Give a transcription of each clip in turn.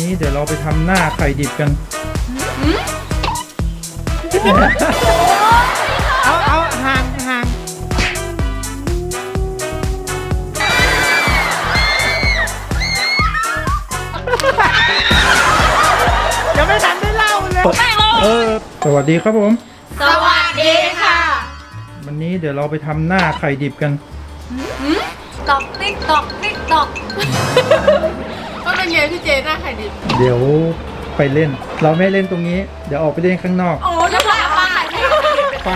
นี้เดี๋ยวเราไปทำหน้าไข่ดิบกัน เอาเอาห่างห่างยังไม่ทันได้เล่าเลยเออ สวัสดีครับผม สวัสดีค่ะวันนี้เดี๋ยวเราไปทำหน้าไข่ดิบกัน ตอกติ๊กตอกติ๊กตอก ก็เป็นไงพี่เจหน้าไข่ดิบเดี๋ยวไปเล่น เราไม่เล่นตรงนี้ เดี๋ยวออกไปเล่นข้างนอกโอ้น้ำลายปลาใช่ไป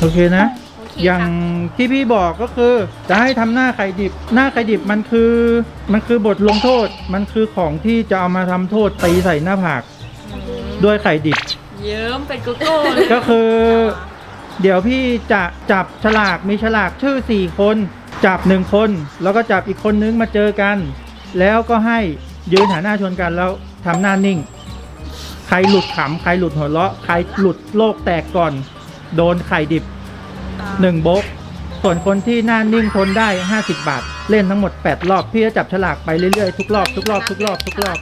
โอเคนะ อย่างที่พี่บอกก็คือ จะให้ทำหน้าไข่ดิบ หน้าไข่ดิบมันคือมันคือบทลงโทษ มันคือของที่จะเอามาทำโทษตีใส่หน้าผากด้วยไข่ดิบ เยิ้มเป็นโกโก้เลยก็คือ เดี๋ยวพี่จะจับฉลากมีฉลากชื่อ 4 คน จับ1คน แล้วก็จับอีกคนนึงมาเจอกัน แล้วก็ให้ยืนหันหน้าชนกันแล้วทำหน้านิ่ง ใครหลุดขำใครหลุดหัวเราะ ใครหลุดโลกแตกก่อน โดนไข่ดิบ 1โบกส่วนคนที่หน้านิ่งทนได้ 50 บาท เล่นทั้งหมด 8 รอบ พี่จะจับฉลากไปเรื่อยๆ ทุกรอบทุกรอบทุกรอบทุกรอบ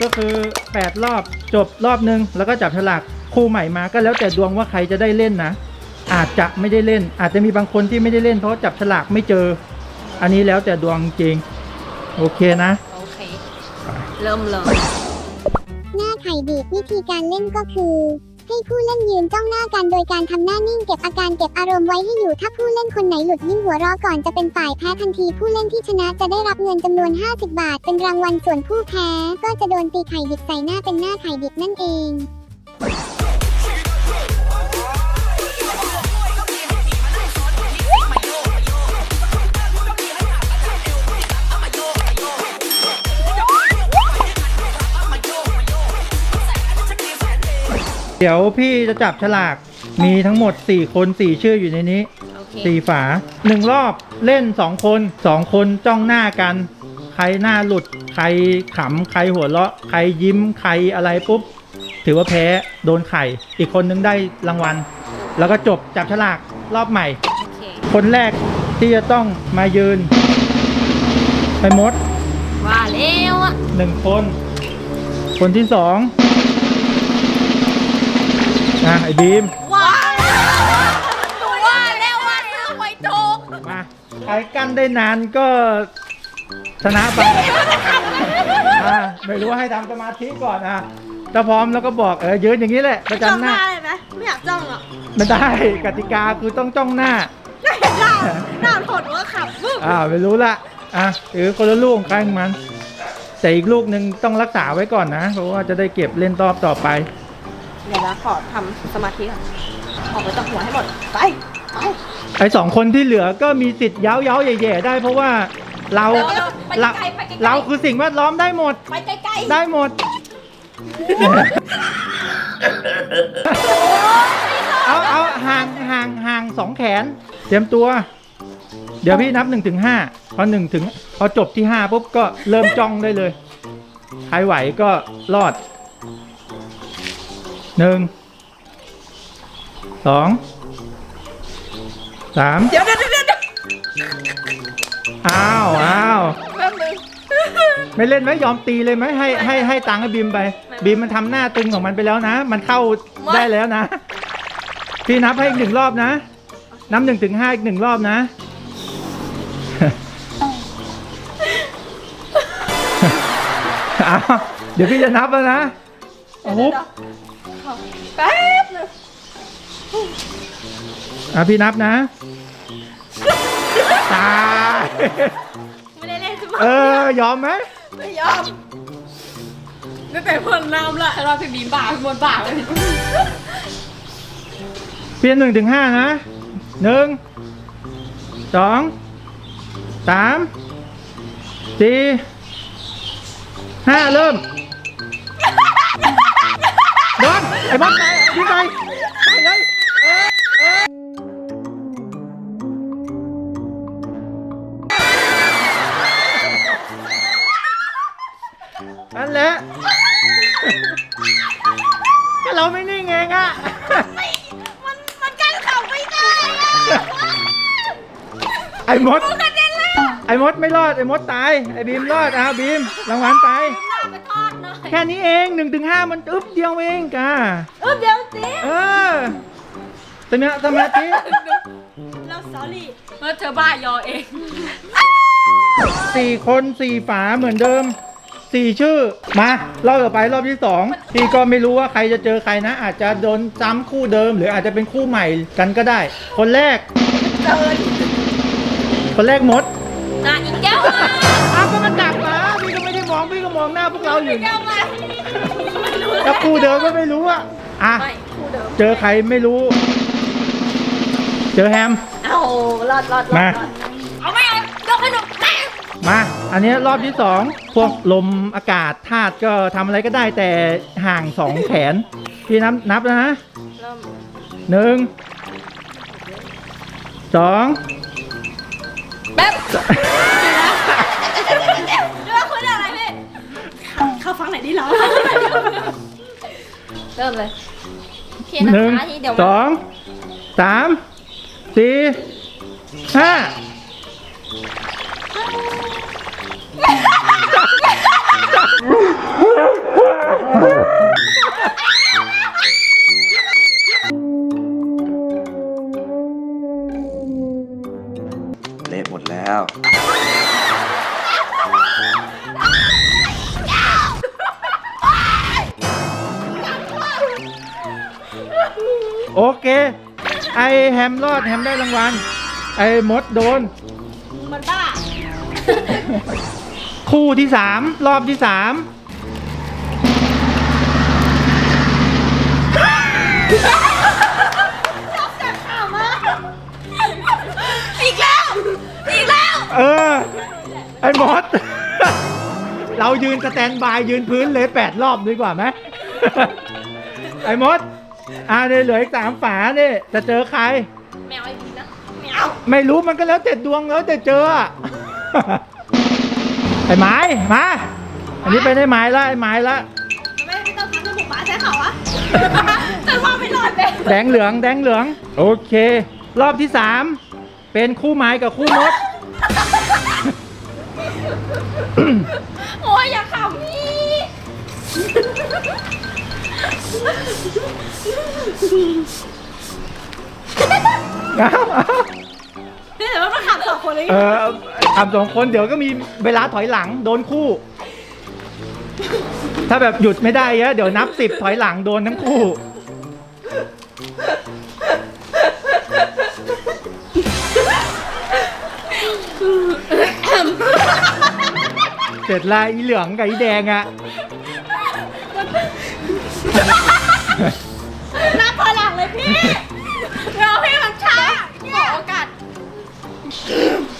ก็คือ 8 รอบจบรอบนึง แล้วก็จับฉลากคู่ใหม่มาก็แล้วแต่ดวงว่าใครจะได้เล่นนะ อาจจะไม่ได้เล่น อาจจะมีบางคนที่ไม่ได้เล่นเพราะจับฉลากไม่เจอ อันนี้แล้วแต่ดวงจริง โอเคนะ โอเค เริ่มเลย หน้าไข่ดิบวิธีการเล่นก็คือ ให้ผู้เล่นยืนจ้องหน้ากันโดยการทำหน้านิ่งเก็บอาการเก็บอารมณ์ไว้ให้อยู่ ถ้าผู้เล่นคนไหนหลุดยิ้มหัวเราะก่อนจะเป็นฝ่ายแพ้ทันทีผู้เล่นที่ชนะจะได้รับเงินจำนวน 50 บาท เป็นรางวัลส่วนผู้แพ้ ก็จะโดนตีไข่ดิบใส่หน้าเป็นหน้าไข่ดิบนั่นเอง เดี๋ยวพี่จะจับฉลาก มีทั้งหมด 4 คน 4 ชื่ออยู่ในนี้ โอเคสี่ฝาหนึ่งรอบเล่นสองคนสองคนจ้องหน้ากัน ใครหน้าหลุด ใครขำ ใครหัวเราะ ใครยิ้ม ใครอะไรปุ๊บ ถือว่าแพ้โดนไข่ อีกคนนึงได้รางวัล แล้วก็จบจับฉลากรอบใหม่ โอเคคนแรกที่จะต้องมายืน ไปมดว่าแล้วอะหนึ่งคน คนที่สอง อะไอ้บีมว่าแล้วหนูว่าแล้วว่าซื้อไว้ถูกมาใครกั้นได้นานก็ชนะไปอะไม่รู้ว่าให้ทำสมาธิก่อนอะถ้าพร้อมแล้วก็บอกเออยืนอย่างนี้แหละประจ้องจำหหน้าน้าเลยไหมไม่อยากจ้องอะไม่ได้กติกาคือต้องจ้องหน้า ไม่เห็นหน้าหน้าโหดว่าขับปึ๊บอ่าไม่รู้ละอะถือคนละลูกของใครของมัน แต่อีกลูกหนึ่งต้องรักษาไว้ก่อนนะ เพราะว่าจะได้เก็บเล่นรอบต่อไป เดี๋ยวนะขอทำสมาธิก่อนออกไปจากหัวให้หมด ไป ไป ไอ้สองคนที่เหลือก็มีสิทธิ์เย้าเย้าๆแย่ๆได้เพราะว่าเราเร็วๆไปเราไกลๆไปไกลๆ เราคือสิ่งแวดล้อมได้หมด ไปใกล้ๆได้หมด เอาเอาห่างห่างห่างสองแขน เตรียมตัว เดี๋ยวพี่นับหนึ่งถึงห้าพอหนึ่งถึง พอจบที่ห้าปุ๊บก็เริ่มจ้องได้เลย ใครไหวก็รอด หนึ่งสองสามเดี๋ยวเดี๋ยวเดี๋ยวเดี๋ยวอ้าวอ้าวแป๊บนึงไม่เล่นไหมยอมตีเลยไหมให้ให้ให้ตังค์ให้บีมไปไม่บีมมันทำหน้าตึงของมันไปแล้วนะ มันเข้าไม่ได้แล้วนะ พี่นับให้อีกหนึ่งรอบนะ นับหนึ่งถึงห้าอีกหนึ่งรอบนะ อ้าวเดี๋ยวพี่จะนับแล้วนะ โอ้โห แป๊บนึงอะพี่นับนะตายไม่ได้เล่นใช่ไหมเออยอมไหมไม่ยอมไม่เป็นคนน้ำละเราพี่บีมบ่าพี่บนบ่าเลยเพียงหนึ่งถึงห้านะหนึ่งสองสามสี่ห้าเริ่ม โดนไอ้บอลไปยิงไปไปเลยนั่นแหละก็เราไม่นิ่งเองอะมันมันกั้นเข่าไม่ได้อะไอ้มดกระเด็นเลยอะไอ้มดไม่รอด ไอ้มดตาย ไอ้บีมรอดอะบีมรางวัลไป แค่นี้เองหนึ่งถึงห้ามันอึ๊บเดียวเองกาเออเดี๋ยวสิเออสมาสมาธิเราสอรี่เออเธอบ้ายอเอง สี่คนสี่ฝาเหมือนเดิมสี่ชื่อมารอบต่อไปรอบที่สองพี่ก็ไม่รู้ว่าใครจะเจอใครนะ อาจจะโดนซ้ำคู่เดิม หรืออาจจะเป็นคู่ใหม่กันก็ได้ คนแรกเดินคนแรกมดน่ะอีกแก้วมา องพี่ก็มองหน้าพวกเราอยู่แก้วมาไม่รู้ถ้าคู่เดิมก็ไม่รู้อะอะไม่คู่เดิมเจอใครไม่รู้ เจอแฮมเอารอดรอดรอดมารอดเอาไม่เอายกให้หนูแม่มา อันนี้รอบที่สองพวกลมอากาศธาตุก็ทำอะไรก็ได้แต่ห่างสองแขน พี่นับนับแล้วนะเริ่มหนึ่งสองแป๊บ นดีเหรอเริ่มเลยโอเคนะหนึ่งคะที่เดี๋ยวสองสามสี่ห้า ดแฮมได้รางวัลไอมดโดน มันบ้า คู่ที่สามรอบที่สามอีกแล้ว อีกแล้ว เออ ไอ้มด เรายืนสแตนบายยืนพื้นเลยแปดรอบดีกว่าไหม ไอ้มด อ่าเนี่ยเหลืออีกสามฝาเนี่ยจะเจอใคร แมวไอ้พีนะแมวไม่รู้มันก็แล้วแต่ดวงแล้วแต่เจออะ ไอ้ไม้มาอันนี้ไปได้ไม้ละไอ้ไม้ละไม่ไม่ต้องทำให้หมูป่าใช้เขาอะแต่ว่าไม่รอดเลยแดงเหลืองแดงเหลือง โอเค รอบที่สามเป็นคู่ไม้กับคู่มด โอ้ยอย่าขำพี่เอาเอา นี่แต่ว่ามันขำสองคนเลยเออทำสองคนเดี๋ยวก็มีเวลาถอยหลังโดนคู่ ถ้าแบบหยุดไม่ได้เยอะเดี๋ยวนับสิบถอยหลังโดนทั้งคู่ เสร็จละอีเหลืองกับอีแดงอะนับพลังเลยพี่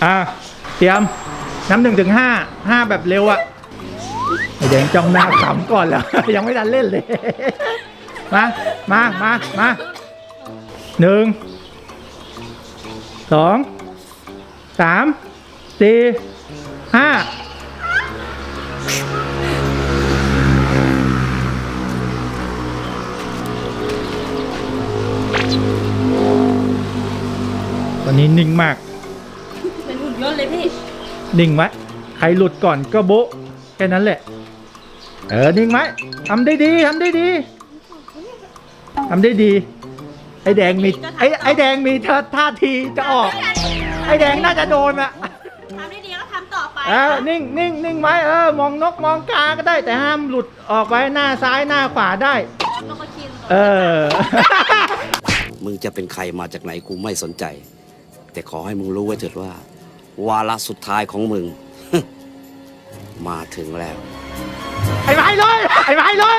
อะเตรียมน้ำหนึ่งถึงห้าห้าแบบเร็วอะไอแดงจ้องหน้าขำก่อนแล้ว ยังไม่ทันเล่นเลย มา มา มา มาหนึ่งสองสามสี่ห้าตอนนี้นิ่งมาก นิ่งไว้ใครหลุดก่อนก็โบะแค่นั้นแหละ เออ นิ่งไว้ทำได้ดีทำได้ดีทำได้ดี ไอ้แดงมีไอ้ไอ้แดงมีท่าท่าทีจะออก ไอ้แดงน่าจะโดนอะทำได้ดีก็ทำต่อไปเออนิ่งนิ่งนิ่งไว้เออ มองนกมองกาก็ได้แต่ห้ามหลุดออกไปหน้าซ้ายหน้าขวาได้นกกระคินเออ มึงจะเป็นใครมาจากไหนกูไม่สนใจ แต่ขอให้มึงรู้ไว้เถิดว่า วาระสุดท้ายของมึง มาถึงแล้ว ไอ้ไม้เลย ไอ้ไม้เลย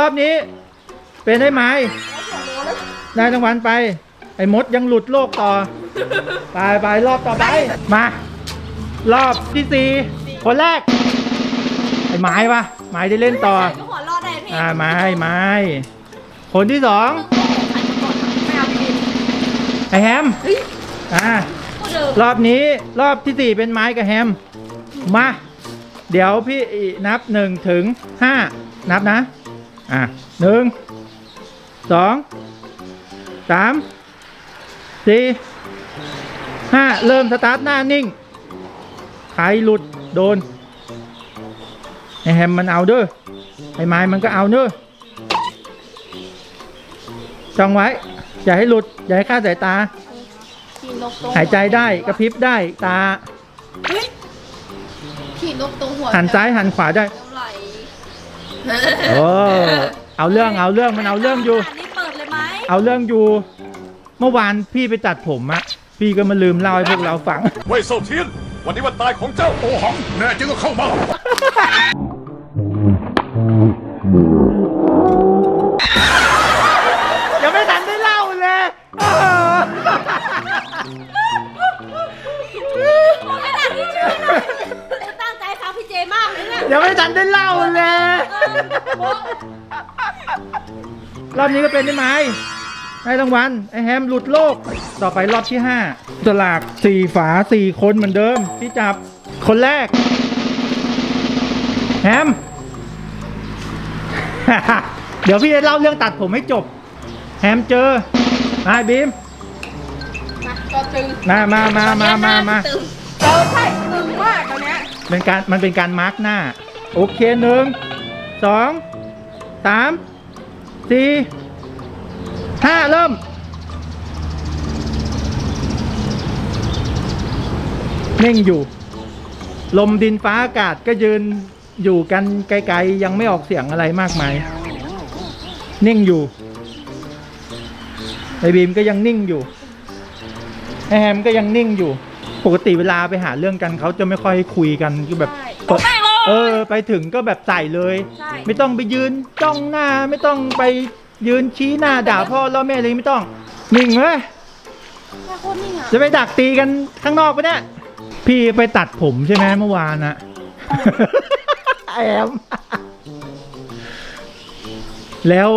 รอบนี้ เป็นได้ไหมนายรางวัลไป ไอ้มดยังหลุดโลกต่อ ไปไปรอบต่อไป มา รอบที่สี่คนแรก ไอ้ไม้ปะไม้ได้เล่นต่อ ก็หัวรอดได้พี่อ่าไม้ไม้คนที่สองไม่เอาพี่ไอ้แฮมอ่า พูดเดิมรอบนี้รอบที่สี่เป็นไม้กับแฮม มา เดี๋ยวพี่นับหนึ่งถึงห้านับนะ อะหนึ่งสองสามสี่ห้าเริ่มสตาร์ทหน้านิ่งใครหลุดโดนไอแฮมมันเอาเด้อไอไม้มันก็เอาเด้อจ้องไว้ อย่าให้หลุด อย่าให้คลาดสายตา ขี่นกตรงหายใจได้กระพริบได้ตา เฮ้ยขี่นกตรงหัวหันซ้ายหันขวาได้เท่าไหร่ โอ้เอาเรื่องเอาเรื่องมันเอาเรื่องอยู่นนี้เปิดเลยไหมเอาเรื่องอยู่ เมื่อวานพี่ไปตัดผมอะพี่ก็มาลืมเล่าให้พวกเราฟัง เว่ยเซาเทียน วันนี้วันตายของเจ้าโอหัง แน่จริงก็เข้ามา ยเนี่ยยังไม่ทันได้เล่าเลยรอบนี้ก็เป็นได้ไหมได้รางวัลไอแฮมหลุดโลก ต่อไปรอบที่ห้าสลากสี่ฝาสี่คนเหมือนเดิมพี่จับคนแรก แฮม เดี๋ยวพี่จะเล่าเรื่องตัดผมให้จบ แฮมเจอนายบีมมาก็ตึงมามามามามามาตึงเออใช่ตึงมากตอนเนี้ย เป็นการมันเป็นการมาร์กหน้า โอเคหนึ่งสองสามสี่ห้าเริ่ม เน่งอยู่ ลมดินฟ้าอากาศก็ยืนอยู่กันไกลๆ ยังไม่ออกเสียงอะไรมากมาย นิ่งอยู่ไอบีมก็ยังนิ่งอยู่ไอแฮมก็ยังนิ่งอยู่ ปกติเวลาไปหาเรื่องกันเขาจะไม่ค่อยคุยกันคือแบบ ใช่ตบแม่งเลย เออ ไปถึงก็แบบใส่เลย ใช่ ไม่ต้องไปยืนจ้องหน้าไม่ต้องไปยืนชี้หน้าด่าพ่อแล้วแม่เลยไม่ต้องนิ่งเว้ยแค่โคตรนิ่งอะจะไปดักตีกันข้างนอกปะเนี่ย พี่ไปตัดผมใช่ไหมเมื่อวานอะ แอม แล้ว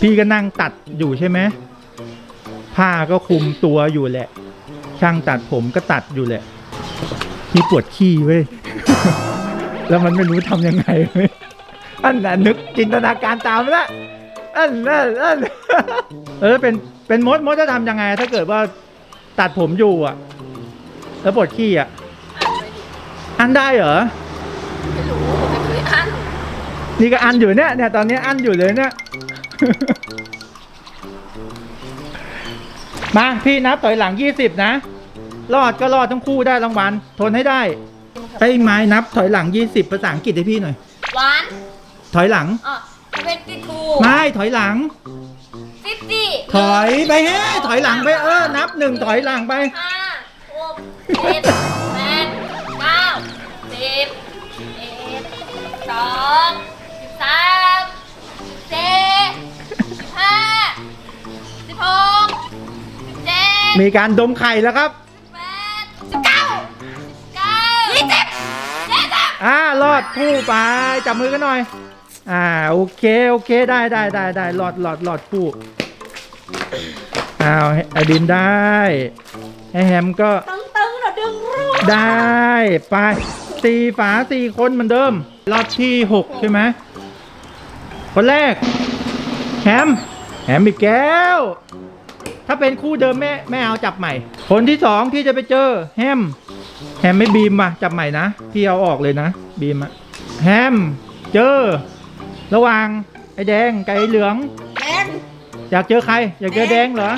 พี่ก็นั่งตัดอยู่ใช่ไหมผ้าก็คลุมตัวอยู่แหละ ช่างตัดผมก็ตัดอยู่แหละพี่ปวดขี้เว้ย แล้วมันไม่รู้ทำยังไงเว้ยอันน่ะนึกจินตนาการตามแล้วอันนั่นอันเออเป็นเป็นมดมดจะทำยังไง ถ้าเกิดว่าตัดผมอยู่อะ แล้วปวดขี้อะ อันได้เหรอ ไม่รู้แต่เคยอั้น นี่ก็อันอยู่เนี่ยเนี่ยตอนนี้อันอยู่เลยเนี่ย มาพี่นับถอยหลังยี่สิบนะ รอดก็รอดทั้งคู่ได้รางวัลทนให้ได้ไอ้ไม้นับถอยหลังยี่สิบภาษาอังกฤษให้พี่หน่อยวันถอยหลังอะเวนตี้ทูไม่ถอยหลังฟิฟตี้ถอยไปเฮ้ถอยหลังไปเออนับหนึ่งถอยหลังไปห้าหกเจ็ดแปดเก้าสิบเอ็ดสองสิบสามสิบสี่สิบห้าสิบหกสิบเจ็ด มีการดมไข่แล้วครับแปดสิบเก้าเก้ายี่สิบยี่สิบอ่ารอดคู่ไปจับมือกันหน่อย อ่าโอเคโอเคได้ได้ได้ได้รอดรอดรอดคู่อ้าวไอดินได้ไอแฮมก็ตึงตึงๆเราดึงรูดได้ไปสี่ฝาสี่คนเหมือนเดิม รอบที่หกใช่ไหมคนแรกแฮมแฮมอีกแก้ว ถ้าเป็นคู่เดิมแม่แม่เอาจับใหม่ คนที่สองที่จะไปเจอแฮม แฮมไม่บีมมาจับใหม่นะ พี่เอาออกเลยนะ บีมอะแฮม เจอ ระหว่างไอ้แดงกับไอ้เหลือง แดงอยากเจอใคร อยากเจอแดงเหรอ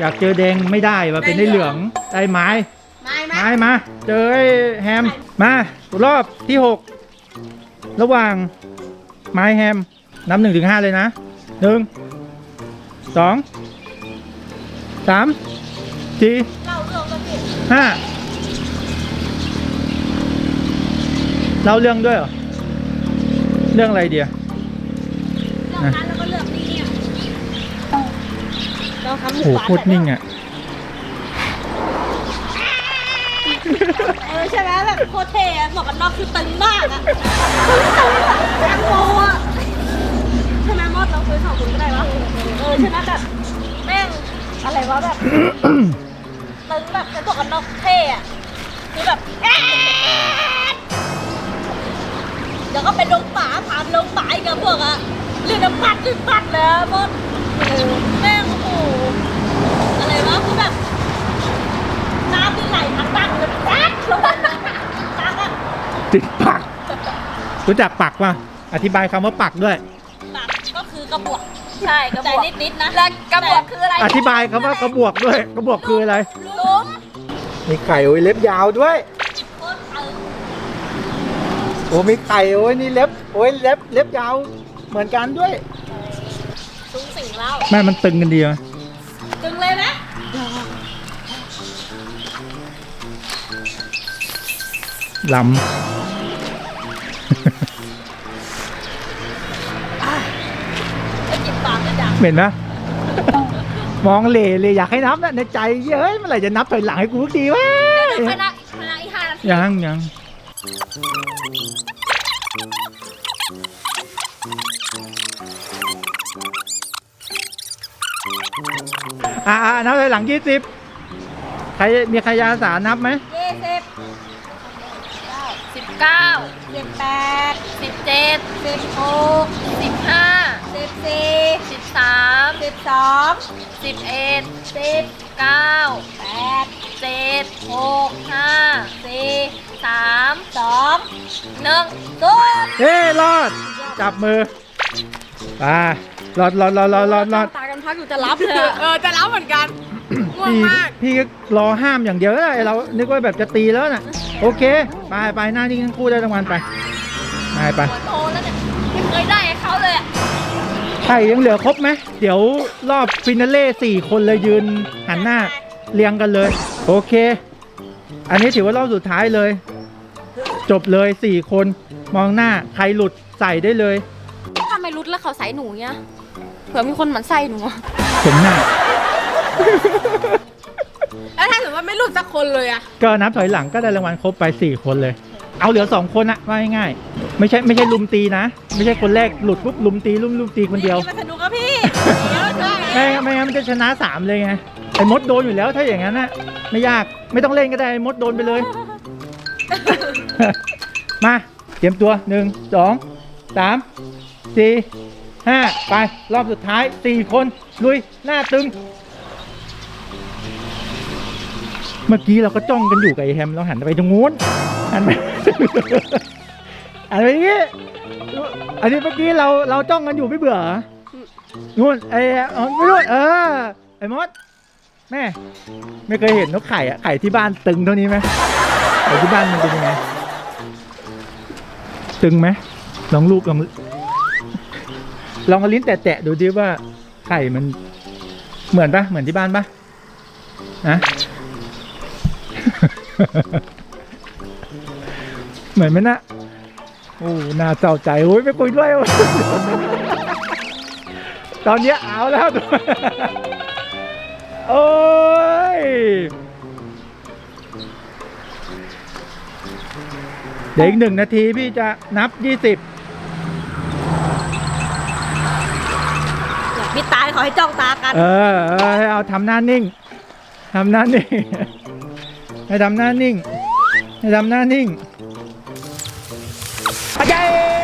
อยากเจอแดงไม่ได้ว่าเป็นไอ้เหลืองไอ้ไม้ไม่ไม่มามา เจอไอ้แฮม มารอบที่หกระหว่างไม้แฮมนับหนึ่งถึงห้าเลยนะหนึ่งสอง สามสี่เล่าเรื่องแล้วพี่ห้าเล่าเรื่องด้วยเหรอ เรื่องอะไรเดียเรื่องนั้นแล้วก็เรื่องนี้อะเราทำหโหมู่บ้านโคตรนิ่งอะเออใช่ไหมแบบโคตรเท่อะหมวกกันน็อกคือตึงมากอะแตงโมอะใช่ไหมมดเราเคยสองคนก็ได้วะเออใช่ไหมแบบแม่ง อะไรวะแบบ ตึงแบบเป็นหมวกกันน็อกเท่อะคือแบบแอ๊ดเดี๋ยวก็เป็นลงป่าผ่านลงป่าอีกอะพวกอะเรื่องน้ำปัดลื่นปัดเลยอะมดเออแม่งโอ้โหอะไรวะคือแบบน้ำที่ไหลทางตั้งเลยแอ๊ดลงมาตักอะติดปัก รู้จักปักป่ะ อธิบายคำว่าปักด้วยตักก็คือกระบวก ใช่กระบวกนิดๆนะแล้วกระบวกคืออะไรอธิบายคำว่ากระบวกด้วยกระบวกคืออะไร ลุ้มมีไข่โอ้ยเล็บยาวด้วยโคตรตึงโอ้มีไข่โอ้ยนี่เล็บโอ้ยเล็บเล็บยาวเหมือนกันด้วย สูงสิ่งเล่าแม่มันตึงกันดีอะตึงเลยนะลไเหม็นนะมองเหล่เลยอยากให้นับนะในใจเย้ยเมื่อไหร่จะนับถอยหลังให้กูสักทีวะคณะคณะอีกห้านาทียังยังอ่าอ่านับถอยหลังยี่สิบใครมีใครยาสานับไหมยี่สิบสิบเก้าสิบแปดสิบเจ็ดสิบหกสิบห้าสิบสี่สิบสามสิบสองสิบเอ็ดสิบเก้าแปดเจ็ดหกห้าสี่สามสองหนึ่งศูนย์เอ้รอด จับมือไปรอดรอดรอดรอดรอดรอดตากันพักอยู่จะรับเลยอะเออจะรับเหมือนกันง่วงพี่มาก พี่ก็รอห้ามอย่างเดียวได้เรานึกว่าแบบจะตีแล้วน่ะ โอเค ไปไปหน้านี่ทั้งคู่ได้รางวัลไปไปไปหัวโตแล้วเนี่ยไม่เคยได้ ไข่ยังเหลือครบไหมเดี๋ยวรอบฟินาเล่สี่คนเลยยืนหันหน้าเรียงกันเลย โอเค อันนี้ถือว่ารอบสุดท้ายเลย จบเลยสี่คนมองหน้าใครหลุดใส่ได้เลยถ้าไม่รุดแล้วเขาใส่หนูเนี้ยเผื่อมีคนหมันใส่หนูอะผมหน้า แล้วถ้าสมมติว่าไม่รุดสักคนเลยอะก็นับถอยหลังก็ได้รางวัลครบไปสี่คนเลย เอาเหลือสองคนอะว่าง่ายๆไม่ใช่ไม่ใช่ลุมตีนะ ไม่ใช่คนแรกหลุดปุ๊บลุมตีลุมลุมตีคนเดียวนี่มันสนุกอะพี่ไม่งั้นไม่งั้นมันจะชนะสามเลยไงไอ้มดโดนอยู่แล้วถ้าอย่างนั้นนะไม่ยากไม่ต้องเล่นก็ได้ไอ้มดโดนไปเลย มาเตรียมตัวหนึ่งสองสามสี่ห้าไป รอบสุดท้ายสี่คนลุยหน้าตึง เมื่อกี้เราก็จ้องกันอยู่กับไอ้แฮมเราหันไปตรงนู้นหันไป หันไปอย่างนี้อันนี้เมื่อกี้เราเราจ้องกันอยู่ไม่เบื่อเหรอนู่นไอ้เอาไม่นู่นเออไอ้มดแม่ไม่เคยเห็นนกไข่อะไข่ที่บ้านตึงเท่านี้ไหมไข่ที่บ้านมันเป็นยังไงตึงไหมลองลูกลองลองเอาลิ้นแตะๆดูดิว่าไข่มันเหมือนปะเหมือนที่บ้านปะนะ เหมือนไหมนะโอ้น่าเศร้าใจโอ้ยไม่คุยด้วย ตอนเนี้ยเอาแล้ว โอ้ย เดี๋ยวอีกหนึ่งนาทีพี่จะนับยี่สิบมีตายขอให้จ้องตากัน เออ เออให้เอาทำหน้านิ่งทำหน้านิ่ง ให้ทำหน้านิ่ง ให้ทำหน้านิ่ง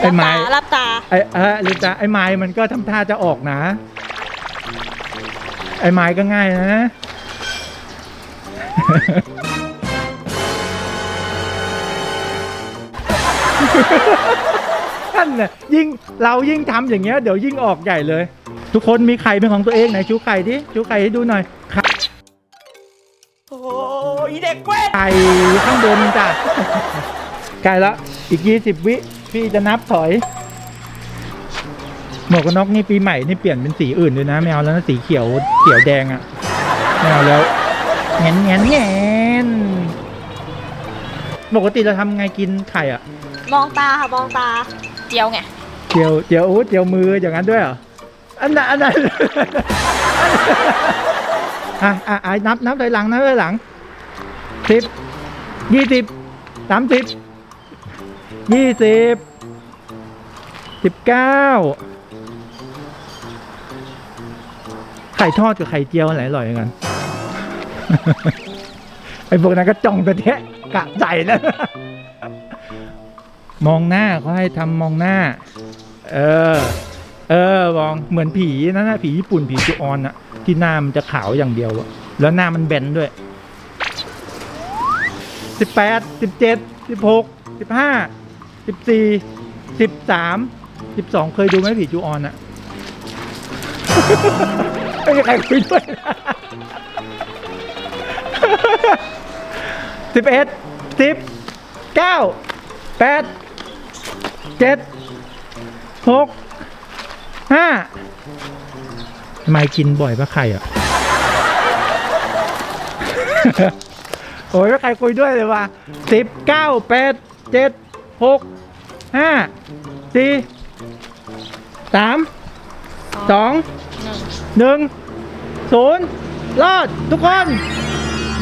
ไอ้ไม้รับตาไอ้เออหรือจะไอ้ไม้มันก็ทำท่าจะออกนะ ไอ้ไม้ก็ง่ายนะ ท่านน่ะยิ่งเรายิ่งทำอย่างเงี้ยเดี๋ยวยิ่งออกใหญ่เลย ทุกคนมีไข่เป็นของตัวเองไหนชูไข่ดิชูไข่ให้ดูหน่อยไข่โอ้ยเด็กเว้ยไข่ข้างบนจ้ะใกล้ละอีกยี่สิบวิ พี่จะนับถอยหมวกกันน็อกนี่ปีใหม่นี่เปลี่ยนเป็นสีอื่นด้วยนะไม่เอาแล้วนะสีเขียวเขียวแดงอะ่ะไม่เอาแล้วแงนแงนแงนปกติเราทำไงกินไข่อะมองตาค่ะมองตาเจียวไงเจียวเจียวโอ้เจียวมืออย่างนั้นด้วยเหรออันนั้นอันนั้นอะอะอะนับนับถอยหลังนับถอยหลังสิบยี่สิบสามสิบ ยี่สิบสิบเก้าไข่ทอดกับไข่เจียวอันไหนอร่อยกัน ไอ้พวกนั้นก็จ้องแต่แทะกะใจนะมองหน้าเขาให้ทำมองหน้า เออ เออมองเหมือนผีนั่นนะผีญี่ปุ่นผีจูออนอะที่หน้ามันจะขาวอย่างเดียวอะแล้วหน้ามันแบนด้วยสิบแปดสิบเจ็ดสิบหกสิบห้า สิบสี่สิบสามสิบสองเคยดูไหมผีจูออนอะไม่มีใครคุยด้วยสิบเอ็ดสิบเก้าแปดเจ็ดหกห้าไม่กินบ่อยปะไข่อะ โอ้ยไม่ใครคุยด้วยเลยว่ะสิบเก้าแปดเจ็ดหก ห้าสี่สามสองหนึ่งศูนย์รอดทุกคน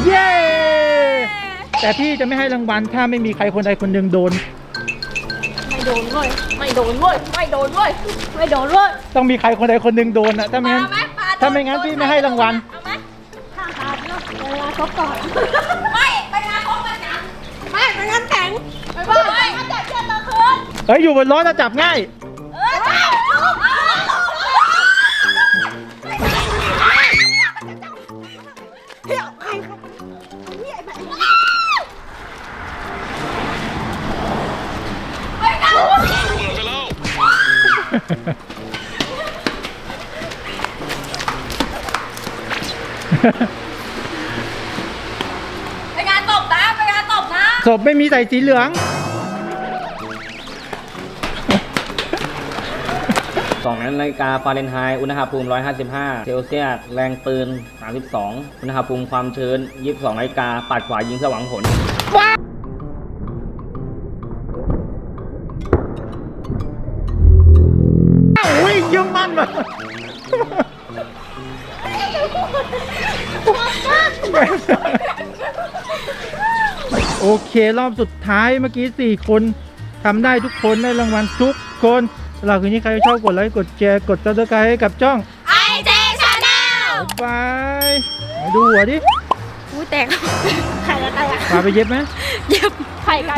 เย้ แต่พี่จะไม่ให้รางวัลถ้าไม่มีใครคนใดคนหนึ่งโดน ไม่โดนเว้ยไม่โดนเว้ยไม่โดนเว้ยไม่โดนเว้ยต้องมีใครคนใดคนหนึ่งโดนอะถ้าไม่งั้นปไหปถ้าไม่งั้นพี่ไม่ให้รางวัลเอาไหมข้างตาเนาะเวลาชกก่อนไม่ไปงานพบกันนะไม่ไม่งั้นแข็งไปบ้านมันจะเชื่อเราคืน เฮ้ยอยู่บนรถจะจับง่ายเออใช่ลูกเออไปงานตบนะไปงานตบนะศพไม่มีใส่สีเหลือง สองนาฬิกาฟาเรนไฮต์อุณหภูมิ 155 เซลเซียส แรงปืน 32 อุณหภูมิความชื้น 22นาฬิกาปัดขวายิงสว่างผลอุ้ยยุ่งมั่นมาโอเครอบสุดท้ายเมื่อกี้ 4 คนทำได้ทุกคนได้รางวัลทุกคน สำหรับคืนนี้ใครชอบกดไลค์กดแชร์กดซับสไครต์ให้กับจ้องไอเจชาแนลบ๊ายบายมาดูหัวดิอุ้ยแตกไข่ละไข่ละพาไปเย็บไหมเย็บไข่ไก่